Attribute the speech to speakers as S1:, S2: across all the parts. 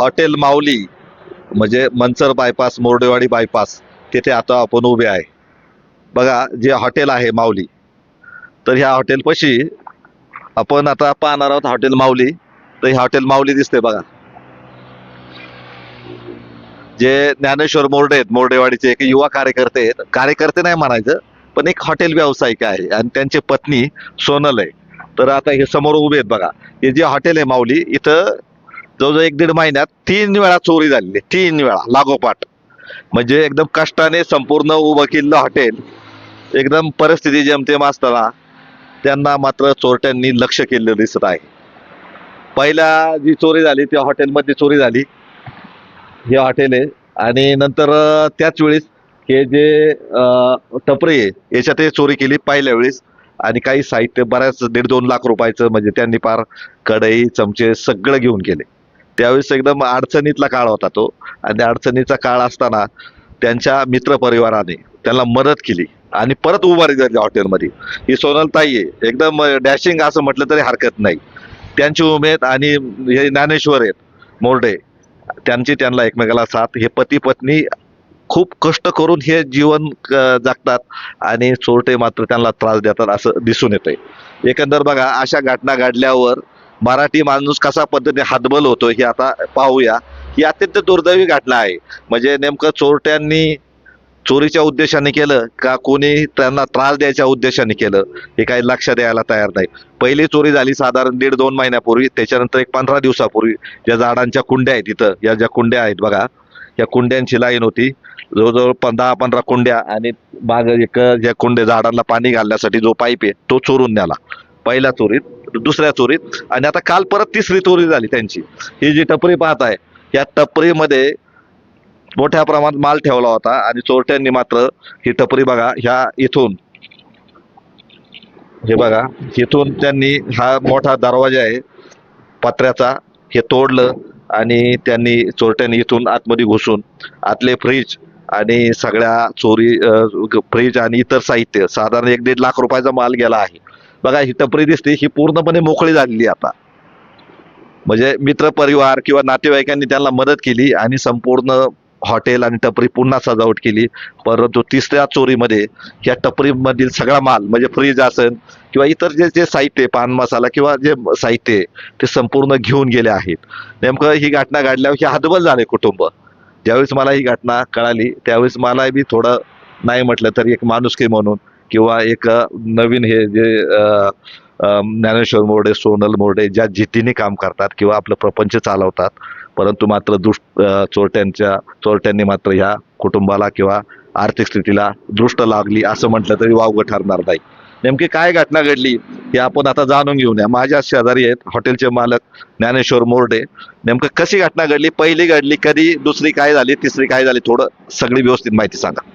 S1: Hotel माऊली म्हणजे Mansar bypass मोर्डेवाडी bypass तिथे आता आपण उभे आहे. बघा जे हॉटेल आहे माऊली तर ह्या हॉटेलपाशी आपण आता पाहणार आहोत हॉटेल माऊली. तर ही हॉटेल माऊली दिसते बघा. जे ज्ञानेश्वर मोर्डे आहेत मोर्डेवाडीचे एक युवा कार्यकर्ते आहेत. कार्यकर्ते नाही म्हणायचं पण एक हॉटेल व्यावसायिक आहे आणि त्यांची पत्नी सोनल आहे. तर आता हे समोर उभे आहेत बघा. हे जे हॉटेल आहे माऊली इथं जवळजवळ एक दीड महिन्यात तीन वेळा चोरी झालेली तीन वेळा लागोपाठ. म्हणजे एकदम कष्टाने संपूर्ण उभं केलेलं हॉटेल एकदम परिस्थिती जेमतेम असताना त्यांना मात्र चोरट्यांनी लक्ष केलेलं दिसत आहे. पहिला जी चोरी झाली त्या हॉटेलमध्ये चोरी झाली. हे हॉटेल आहे. आणि नंतर त्याच वेळेस हे जे टपरे टपरी आहे याच्यात चोरी केली पहिल्या वेळेस आणि काही साहित्य बऱ्याच दीड दोन लाख रुपयाचं म्हणजे त्यांनी पार कढई चमचे सगळं घेऊन गेले. त्यावेळेस एकदम अडचणीतला काळ होता तो. आणि अडचणीचा काळ असताना त्यांच्या मित्रपरिवाराने त्यांना मदत केली. आणि परत उभारी झाली हॉटेलमध्ये. ही सोनलताई आहे. एकदम डॅशिंग असं म्हटलं तरी हरकत नाही. त्यांची उमेद आणि हे ज्ञानेश्वर आहेत मोर्डे त्यांची त्यांना एकमेकाला साथ हे पती पत्नी खूप कष्ट करून हे जीवन जगतात आणि चोरटे मात्र त्यांना त्रास देतात असं दिसून येतंय. एकंदर बघा अशा घटना घडल्यावर मराठी माणूस कसा पद्धतीने हातबल होतो हे आता पाहूया. ही अत्यंत दुर्दैवी घटना आहे. म्हणजे नेमकं चोरट्यांनी चोरीच्या उद्देशाने केलं का कोणी त्यांना त्रास द्यायच्या उद्देशाने केलं? हे काही लक्ष द्यायला तयार नाही. पहिली चोरी झाली साधारण दीड दोन महिन्यापूर्वी त्याच्यानंतर एक पंधरा दिवसापूर्वी. ज्या झाडांच्या कुंड्या आहेत तिथं या ज्या कुंड्या आहेत बघा या कुंड्यांची लाईन होती. जवळजवळ पंधरा दहा पंधरा कुंड्या आणि माग एक ज्या कुंड्या झाडांना पाणी घालण्यासाठी जो पाईप आहे तो चोरून न्याला पहिल्या चोरीत दुसऱ्या चोरीत. आणि आता काल परत तिसरी चोरी झाली त्यांची. ही जी टपरी पाहत आहे या टपरीमध्ये मोठ्या प्रमाणात माल ठेवला होता आणि चोरट्यांनी मात्र ही टपरी बघा ह्या इथून. हे बघा इथून त्यांनी हा मोठा दरवाजा आहे पत्र्याचा हे तोडलं आणि त्यांनी चोरट्यांनी इथून आतमध्ये घुसून आतले फ्रीज आणि सगळ्या चोरी फ्रीज आणि इतर साहित्य साधारण एक दीड लाख रुपयाचा माल गेला आहे. बघा ही टपरी दिसते ही पूर्णपणे मोकळी झालेली आता. म्हणजे मित्र परिवार किंवा नातेवाईकांनी त्यांना मदत केली आणि संपूर्ण हॉटेल आणि टपरी पुन्हा सजावट केली. परंतु तिसऱ्या चोरीमध्ये या टपरीमधील सगळा माल म्हणजे फ्रीज असेल किंवा इतर जे जे साहित्य पान मसाला किंवा जे साहित्य आहे, ते संपूर्ण घेऊन गेले आहेत. नेमकं ही घटना घडल्यावर हे हदबल झाले कुटुंब. ज्यावेळेस मला ही घटना कळाली त्यावेळेस मला बी थोडं नाही म्हटलं तरी एक माणुसकी म्हणून किंवा एक नवीन हे जे ज्ञानेश्वर मोर्डे सोनल मोर्डे ज्या जिद्दीने काम करतात किंवा आपलं प्रपंच चालवतात परंतु मात्र दुष्ट चोरट्यांच्या चोरट्यांनी मात्र ह्या कुटुंबाला किंवा आर्थिक स्थितीला दृष्ट लागली असं म्हटलं तरी वावगं ठरणार नाही. नेमकी काय घटना घडली हे आपण आता जाणून घेऊया माझ्या शेजारी आहेत हॉटेलचे मालक ज्ञानेश्वर मोर्डे. नेमकं कशी घटना घडली पहिली घडली कधी दुसरी काय झाली तिसरी काय झाली थोडं सगळी व्यवस्थित माहिती सांगा.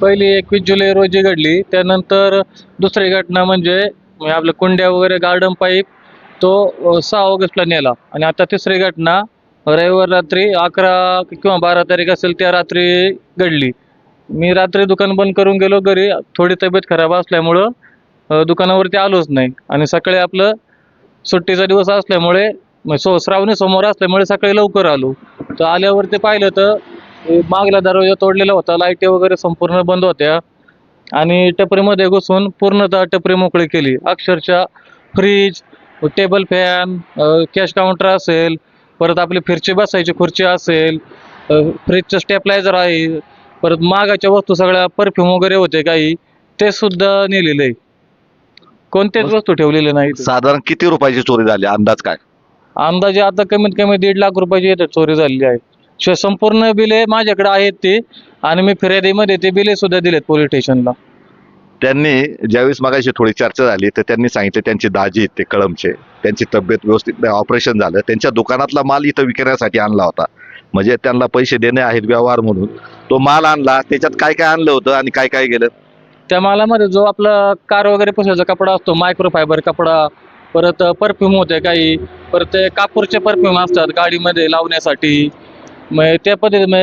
S2: पहिली एकवीस जुलै रोजी घडली. त्यानंतर दुसरी घटना म्हणजे, म्हणजे आपलं कुंड्या वगैरे गार्डन पाईप तो सहा ऑगस्टला नेला. आणि आता तिसरी घटना रविवार रात्री अकरा किंवा बारा तारीख असेल त्या रात्री घडली. मी रात्री दुकान बंद करून गेलो घरी. थोडी तब्येत खराब असल्यामुळं दुकानावरती आलोच नाही. आणि सकाळी आपलं सुट्टीचा दिवस असल्यामुळे म्हणजे सो श्रावणी समोर असल्यामुळे सकाळी लवकर आलो. तर आल्यावरती पाहिलं तर मागला दरवाजा तोडलेला होता. लाईटी वगैरे संपूर्ण बंद होत्या. आणि टपरीमध्ये घुसून पूर्णतः टपरी मोकळी केली. अक्षरशः fridge table fan cash counter असेल परत आपली फिरची बसायची खुर्ची असेल फ्रीजचं स्टेपलायझर आहे परत मागाच्या वस्तू सगळ्या परफ्यूम वगैरे होते काही ते सुद्धा नेलेलं. आहे कोणत्याच. वस्तू ठेवलेल्या नाही
S1: साधारण किती रुपयाची चोरी झाली? अंदाज काय?
S2: अंदाजे आता कमीत कमी दीड लाख रुपयाची चोरी झालेली आहे. शिवाय संपूर्ण बिले माझ्याकडे आहेत ते. आणि मी फिर्यादीमध्ये ते बिले सुद्धा दिलेत पोलीस स्टेशनला.
S1: त्यांनी ज्यावेळेस मगाशी थोडी चर्चा झाली तर त्यांनी सांगितले त्यांची दाजी आहेत ते कळमचे. त्यांची तब्येत व्यवस्थित ऑपरेशन झालं. त्यांच्या दुकानातला माल इथं विकण्यासाठी आणला होता. म्हणजे त्यांना पैसे देणे आहेत व्यवहार म्हणून. तो माल आणला त्याच्यात काय काय आणलं होतं आणि काय काय गेलं?
S2: त्या मालामध्ये जो आपला कार वगैरे पुसायचा कपडा असतो मायक्रो फायबर कपडा परत परफ्यूम होते काही. परत ते कापूरचे परफ्यूम असतात गाडीमध्ये लावण्यासाठी. मग त्या पद्धतीने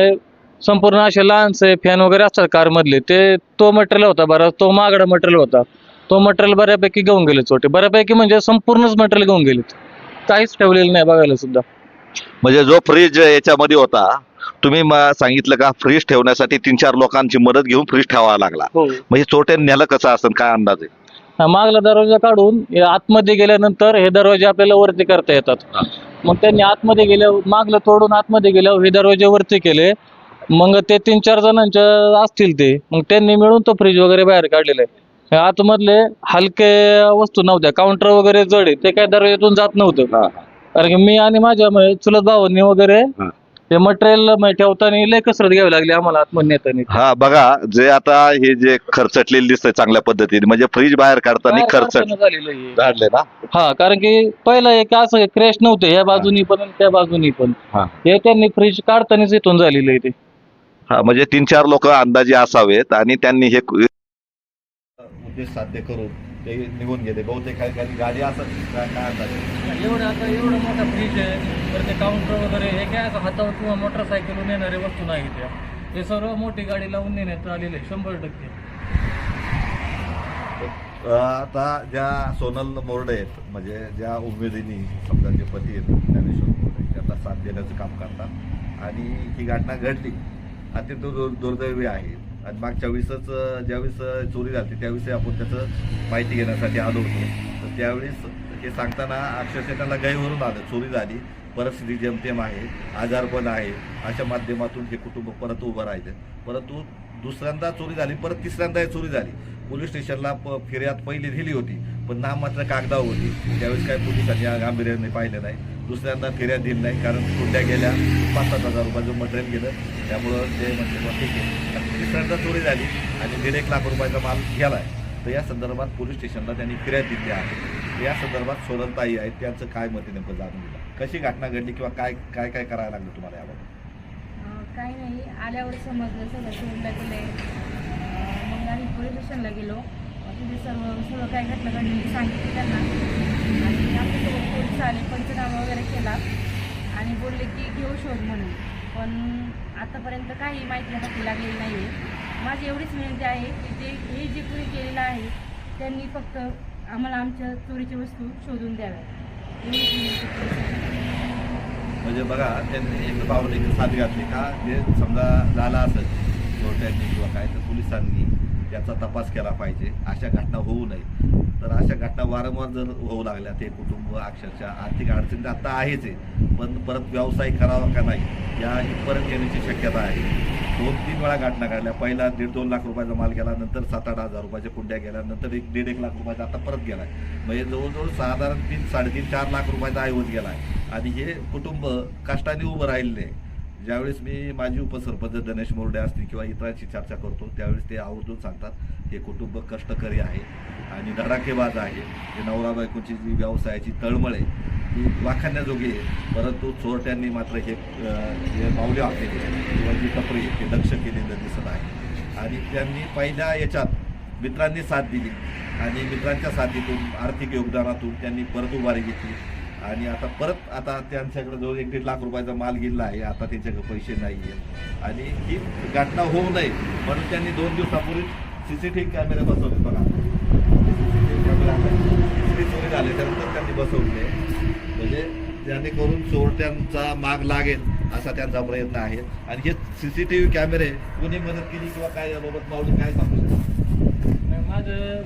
S2: संपूर्ण असे लहानसे फॅन वगैरे असतात कारमधले ते तो मटेरियल होता बरं तो महागडा मटेरियल होता. तो मटेरियल बऱ्यापैकी घेऊन गेले चोटे बऱ्यापैकी म्हणजे संपूर्णच मटेरियल घेऊन गेलेत. काहीच ठेवलेलं नाही बघायला सुद्धा.
S1: म्हणजे जो फ्रीज याच्यामध्ये होता तुम्ही सांगितलं का फ्रीज ठेवण्यासाठी तीन चार लोकांची मदत घेऊन फ्रीज ठेवावा लागला.
S2: हो.
S1: म्हणजे चोरट्याने नेलं कसं असं काय अंदाज आहे?
S2: मागला दरवाजा काढून आतमध्ये गेल्यानंतर हे दरवाजे आपल्याला वरती करता येतात. मग त्यांनी आतमध्ये गेल्यावर मागलं तोडून आतमध्ये गेल्यावर हे दरवाजे वरती केले. मग ते तीन चार जणांच्या असतील ते. मग त्यांनी मिळून तो फ्रीज वगैरे बाहेर काढलेला आहे. आतमधले हलके वस्तू नव्हत्या. काउंटर वगैरे जड आहे. ते काय दरवाज्यातून जात नव्हतं. कारण की मी आणि माझ्या चुलत भावांनी वगैरे. ते मटेरियल ठेवताना लय कसरत घ्यावी लागली आम्हाला आतमध्ये नेताना
S1: हा बघा जे आता हे जे खर्चटलेलं दिसतंय चांगल्या पद्धतीने म्हणजे फ्रीज बाहेर काढताना
S2: बाहेर
S1: खर्चट
S2: झालेलं आहे.
S1: ना
S2: हा कारण की पहिलं एक असं क्रॅश नव्हते या बाजूनी पण आणि त्या बाजूनी पण
S1: हा.
S2: हे त्यांनी फ्रीज काढतानाच इथून झालेलं आहे ते
S1: हा म्हणजे तीन चार लोक अंदाजे असावेत आणि त्यांनी हे उद्देश साध्य करून ते निघून गेले. बहुतेक काही काही गाडी असं काय अंदाजे
S2: एवढं आता एवढं मोठा फ्रीज आहे. तर ते काउंटर वगैरे हे काय असं हातावर किंवा मोटरसायकलवर येणारे वस्तू नाही त्या हे सर्व मोठी गाडी लावून नेण्यात आलेले शंभर टक्के.
S1: आता ज्या सोनल मोरडे आहेत म्हणजे ज्या उमेदीनी समजा जे पती आहेत ज्ञानेश्वर मोरडे त्यांना साथ देण्याचं काम करतात आणि ही घटना घडली अत्यंत दुर दुर्दैवी आहे. आणि मागच्या वेळेसच ज्यावेळेस चोरी झाली त्यावेळेस आपण त्याचं माहिती घेण्यासाठी आलो होतो. तर त्यावेळेस हे सांगताना अक्षरशः त्यांना गैरवरून आलं चोरी झाली परिस्थिती जेमतेम आहे आजारपण आहे. अशा माध्यमातून हे कुटुंब परत उभं राहिलं. परंतु दुसऱ्यांदा चोरी झाली परत तिसऱ्यांदा चोरी झाली. पोलीस स्टेशनला प फिर्याद पहिली दिली होती पण नाम मात्र कागदावर होती. त्यावेळेस काही पोलिसांनी गांभीर्याने पाहिलं नाही. दुसऱ्यांदा फिर्या दिली नाही कारण कुठल्या गेल्या पाच सात हजार रुपयाचं मटेरियल गेलं त्यामुळं ते म्हणजे मग ठीक आहे. तिसऱ्यांदा चोरी झाली आणि दीड एक लाख रुपयाचा माल गेला आहे तर या संदर्भात पोलीस स्टेशनला त्यांनी फिर्या दिली आहे. या संदर्भात सोनलताई आहेत त्यांचं काय मत नेमकं जाणून दिलं कशी घटना घडली किंवा काय काय काय करायला लागलं तुम्हाला याबाबत?
S3: अं, काही नाही आल्यावर समजलं सगळं चोरीला गेले मग आम्ही पोलीस स्टेशनला गेलो. तिथे सर्व सर्व काय घटना घडली सांगितली त्यांना. आणि आमच्यासोबत पोलीस आले पंचनामा वगैरे केला. आणि बोलले की घेऊ शोध म्हणून. पण आतापर्यंत काही माहिती हाती लागलेली नाही आहे माझी एवढीच विनंती आहे की जे हे जे कुणी केलेलं आहे त्यांनी फक्त आम्हाला आमच्या चोरीच्या वस्तू शोधून द्याव्या एवढीच विनंती
S1: म्हणजे बघा त्यांनी एक पावलं साथ घातली का? जे समजा झाला असेल चोरट्यांनी किंवा काय तर पोलिसांनी याचा तपास केला पाहिजे. अशा घटना होऊ नये. तर अशा घटना वारंवार जर होऊ लागल्या ते कुटुंब अक्षरशः आर्थिक अडचणी आत्ता आता आहेच आहे. पण परत व्यवसाय करावा का नाही या इथपर्यंत येण्याची शक्यता आहे. दोन तीन वेळा घटना घडल्या. पहिला दीड दोन लाख रुपयाचा माल गेला नंतर सात आठ हजार रुपयाच्या कुंड्या गेल्या नंतर एक दीड एक लाख रुपयाचा आता परत गेलाय म्हणजे जवळजवळ साधारण तीन साडेतीन चार लाख रुपयाचा ऐवज आहे. आणि हे कुटुंब कष्टाने उभं राहिलेलं आहे. ज्यावेळेस मी माझी उपसरपंच गणेश मोरडे असतील किंवा इतरांशी चर्चा करतो त्यावेळेस ते आवर्जून सांगतात हे कुटुंब कष्टकरी आहे आणि धडाकेबाज आहे. हे नवरा बायकोची जी व्यवसायाची तळमळ आहे ती वाखाण्याजोगी आहे. परंतु चोरट्यांनी मात्र हे अं, वाकलेली किंवा जी कपडे हे लक्ष केलेलं दिसत आहे. आणि त्यांनी पहिल्या याच्यात मित्रांनी साथ दिली. आणि मित्रांच्या साथीतून आर्थिक योगदानातून त्यांनी परत उभारी घेतली. आणि आता परत आता त्यांच्याकडे जवळ एक दीड लाख रुपयाचा माल गेला आहे. आता त्यांच्याकडे पैसे नाही आहेत आणि ही घटना होऊ नये म्हणून त्यांनी दोन दिवसापूर्वी सी सी टी व्ही कॅमेरे बसवले बघा. CCTV कॅमेरा आता चोरी झाले त्यानंतर त्यांनी बसवले. म्हणजे जेणेकरून चोरट्यांचा माग लागेल असा त्यांचा प्रयत्न आहे. आणि हे सी सी टी व्ही कॅमेरे कोणी मदत केली किंवा काय याबाबत माऊली काय सांगू शकतो?
S2: नाही, माझं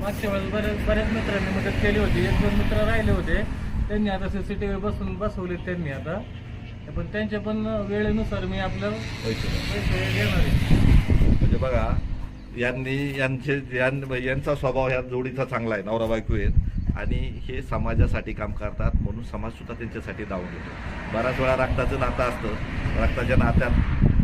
S2: मागच्या वेळेस बरेच बऱ्याच मित्रांनी मदत केली होती. एक दोन मित्र राहिले होते. त्यांनी आता सी सी टी व्ही बसून बसवले त्यांनी आता. पण त्यांच्या पण वेळेनुसार मी आपलं
S1: पैसे.
S2: पैसे घेणार आहे.
S1: म्हणजे बघा यांनी यांचे यां- यांचा स्वभाव ह्या जोडीचा चांगला आहे नवरा बायको आहेत. आणि हे समाजासाठी काम करतात म्हणून समाज सुद्धा त्यांच्यासाठी धावून येतो बऱ्याच वेळा रक्ताचं नातं असतं. रक्ताच्या नात्यात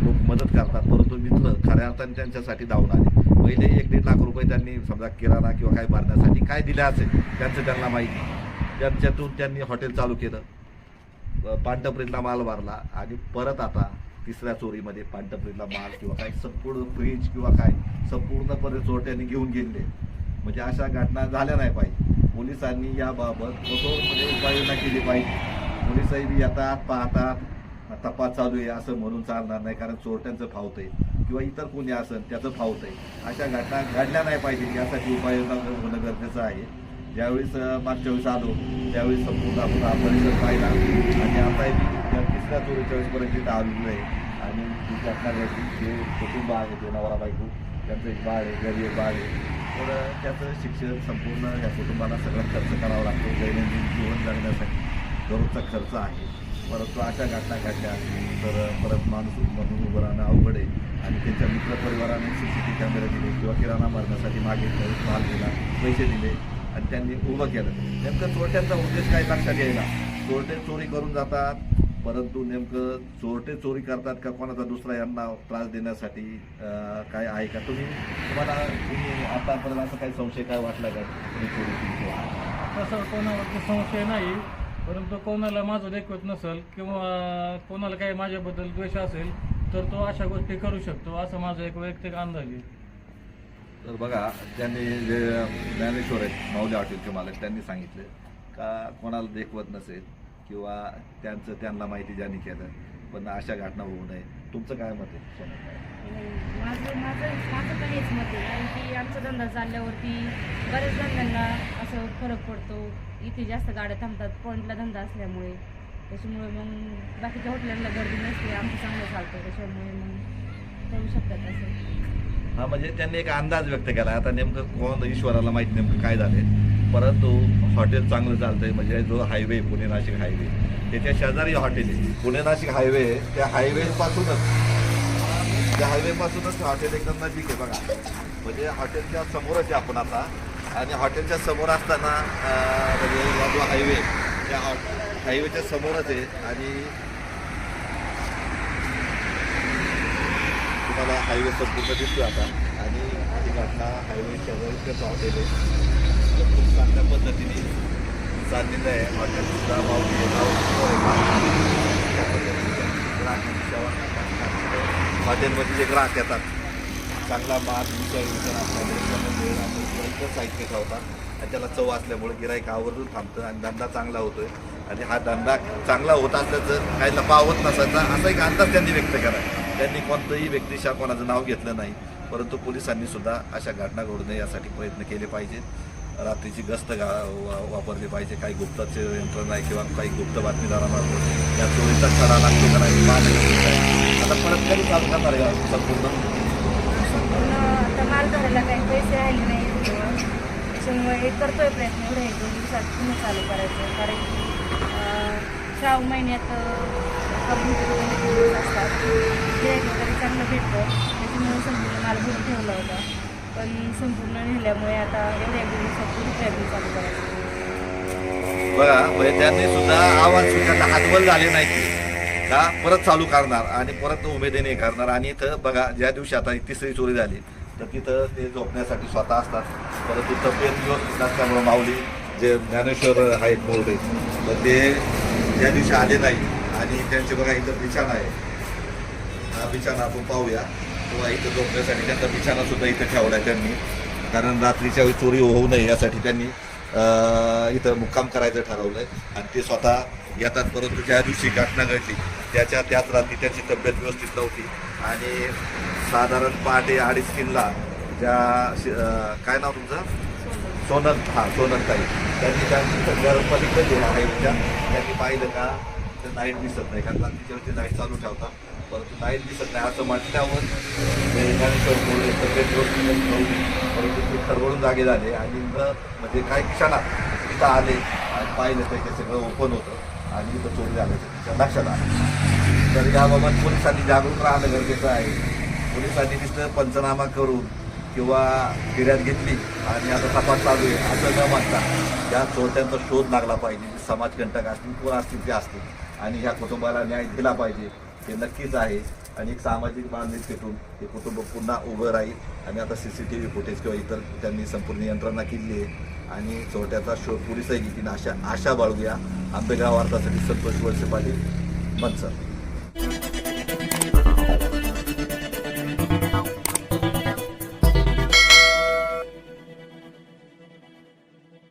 S1: लोक मदत करतात परंतु मित्र खऱ्या अर्थाने त्यांच्यासाठी धावून आले. पहिले एक दीड लाख रुपये त्यांनी समजा किराणा किंवा काय भरण्यासाठी काय दिले असेल त्यांचं त्यांना माहिती. त्यांच्यातून त्यांनी हॉटेल चालू केलं. पानटपरीतला माल भरला आणि परत आता तिसऱ्या चोरीमध्ये पानटपरीतला माल किंवा काही संपूर्ण फ्रीज किंवा काय संपूर्णपणे चोरट्यांनी घेऊन गेले म्हणजे अशा घटना झाल्या नाही पाहिजे. पोलिसांनी याबाबत कठोरपणे उपाययोजना केली पाहिजे. पोलिसही बी येतात पाहतात तपास चालू आहे असं म्हणून चालणार नाही कारण चोरट्यांचं फावतंय किंवा इतर कोणी असेल त्याचं फावतंय अशा घटना घडल्या नाही पाहिजे यासाठी उपाययोजना होणं गरजेचं आहे. ज्यावेळेस मागच्या वेळेस आलो त्यावेळेस संपूर्ण आपण हा परिसर पाहिला. आणि आता मी त्या तिसऱ्या चोरीच्या वेळेसपर्यंत तिथं आलेलो आहे. आणि जी जे कुटुंब आहे ते नवरा बायको त्यांचं एक बाळ आहे घरी एक बाळ आहे. तर त्याचं शिक्षण संपूर्ण या कुटुंबाला सगळं खर्च करावा लागतो दैनंदिन जीवन जगण्यासाठी. दररोजचा खर्च आहे. परंतु अशा घटना घडल्या तर परत माणूस म्हणून उभं राहणं अवघड आहे. आणि त्यांच्या मित्रपरिवाराने सी सी टी कॅमेरे दिले किंवा किराणा मारण्यासाठी मागे माल दिला पैसे दिले. आणि त्यांनी उभं केलं. नेमकं चोरट्यांचा उद्देश काय लक्षात यायला? चोरटे चोरी करून जातात परंतु नेमकं चोरटे चोरी करतात का कोणाचा दुसरा यांना त्रास देण्यासाठी काय आहे का? तुम्ही तुम्हाला तुम्ही आतापर्यंत असं काही संशय काय वाटला का? तुम्ही चोरी
S2: तसं कोणावरती संशय नाही परंतु कोणाला माझं देखवत नसेल किंवा कोणाला काही माझ्याबद्दल द्वेष असेल तर तो अशा गोष्टी करू शकतो असं माझं एक वैयक्तिक अंदाज आहे.
S1: तर बघा त्यांनी जे ज्ञानेश्वर आहेत माऊली हॉटेलचे मालक त्यांनी सांगितले का कोणाला देखवत नसेल किंवा त्यांचं त्यांना माहिती ज्यांनी केलं पण अशा घटना होऊ नये. तुमचं काय मत आहे?
S3: माझं माझं माझं पण हेच मत आहे कारण की आमचा धंदा चालल्यावरती बऱ्याच धंद्यांना असं फरक पडतो. इथे जास्त गाड्या थांबतात पॉईंटला धंदा असल्यामुळे. त्याच्यामुळे मग बाकीच्या हॉटेलांना गर्दी नसते आमचं चांगलं चालतं त्याच्यामुळे मग करू शकतात असं.
S1: हा म्हणजे त्यांनी एक अंदाज व्यक्त केला. आता नेमकं कोण ईश्वराला माहीत नेमकं काय झाले परंतु हॉटेल चांगलं चालतंय म्हणजे जो हायवे पुणे नाशिक हायवे. त्याच्या शेजारी हॉटेल आहे. पुणे नाशिक हायवे त्या हायवे पासूनच त्या हायवे पासूनच हॉटेल एकदम नजीक आहे बघा. म्हणजे हॉटेलच्या समोरच आहे आपण आता. आणि हॉटेलच्या समोर असताना म्हणजे जो हायवे त्या हॉ हायवेच्या समोरच आहे. आणि तुम्हाला हायवे संपूर्ण दिसतो आता. आणि ही घटना हायवेच्या शेजारीच पावलेले खूप चांगल्या पद्धतीने चाललेलं आहे. हॉटेल सुद्धा माऊली हॉटेलमध्ये जे ग्राहक येतात चांगला माल विचार विचार आपल्याला साहित्य ठेवतात आणि त्याला चव असल्यामुळे गिराईक आवर्जून थांबतं आणि धंदा चांगला होतोय. आणि हा धंदा चांगला होत असल्याचं काही लपावत नसायचा असा एक अंदाज त्यांनी व्यक्त केला त्यांनी कोणतंही व्यक्तिशा कोणाचं नाव घेतलं नाही परंतु पोलिसांनी सुद्धा अशा घटना घडू नये यासाठी प्रयत्न केले पाहिजेत. रात्रीची गस्त गा वा- वापरली पाहिजे. काही गुप्ताचे यंत्रणा आहे किंवा काही गुप्त बातमीदारामार्फत. या चोरीचा खडा लागतो का नाही आता परत कधी चालू करणार आहे संपूर्ण?
S3: काही नाही त्याच्यामुळे करतोय प्रयत्न एवढे. दोन दिवसात पुन्हा चालू करायचं. कारण श्रावण महिन्यात कपडे असतात. ते वगैरे चांगलं भेटतं. त्याच्यामुळे संपूर्ण माल भरून ठेवला होता. पण संपूर्ण नेल्यामुळे आता एवढ्या एक ट्रॅव्हलिंग चालू करायचा.
S1: बघा म्हणजे त्यांनी सुद्धा आवाज स्वीकारला हातबल झाले नाही की का परत चालू करणार आणि परत उमेदीने करणार. आणि इथं बघा ज्या दिवशी आता तिसरी चोरी झाली तर तिथं ते झोपण्यासाठी स्वतः असतात. परंतु तब्येत व्यवस्थित नसल्यामुळे माऊली जे ज्ञानेश्वर आहेत बोलते तर ते ज्या दिवशी आले नाही आणि त्यांचे बघा इथं बिछाना आहे. हा बिछाना आपण पाहूया. किंवा इथं झोपण्यासाठी त्यांचा बिछाणा सुद्धा इथं ठेवला आहे त्यांनी. कारण रात्रीच्या वेळी चोरी होऊ नये यासाठी त्यांनी इथं मुक्काम करायचं ठरवलंय. आणि ते स्वतः येतात परंतु ज्या दिवशी घटना घडली त्याच्या त्याच रात्री त्यांची तब्येत व्यवस्थित नव्हती. आणि साधारण पहाटे अडीच तीनला ज्या शि- काय नाव तुमचं? सोनल. हां सोनल ताई. त्यांनी त्यांनी घर पलीकडे गेला आहे. त्यांनी पाहिलं का लाइट दिसत नाही कारण रात्रीच्या लाइट चालू ठेवतात परंतु लाइट दिसत नाही असं म्हटल्यावर ते ज्ञानेश्वर बोलले परंतु ते खरवळून जागे झाले आणि म्हणजे काय क्षणात तिथं आले आणि पाहिलं तर ते सगळं ओपन होतं आणि इथं चोरी झाल्याचं तिच्या लक्षात आलं. तर याबाबत पोलिसांनी जागरूक राहणं गरजेचं आहे. पोलिसांनी तिथं पंचनामा करून किंवा फिर्याद घेतली आणि आता तपास चालू आहे असं न म्हणता त्या चोरट्यांचा शोध लागला पाहिजे. समाजकंटक असतील कोण असतील ते असतील. आणि ह्या कुटुंबाला न्याय दिला पाहिजे. हे नक्कीच आहे. आणि एक सामाजिक बांधिलकीतून हे कुटुंब पुन्हा उभं राहील. आणि आता C C T V footage किंवा इतर त्यांनी संपूर्ण यंत्रणा केली आहे. आणि चोरट्याचा शोध पोलिसही घेतील अशा आशा बाळगूया. आंबेगाव वार्तासाठी संतोष वळसे पाटील मनसर.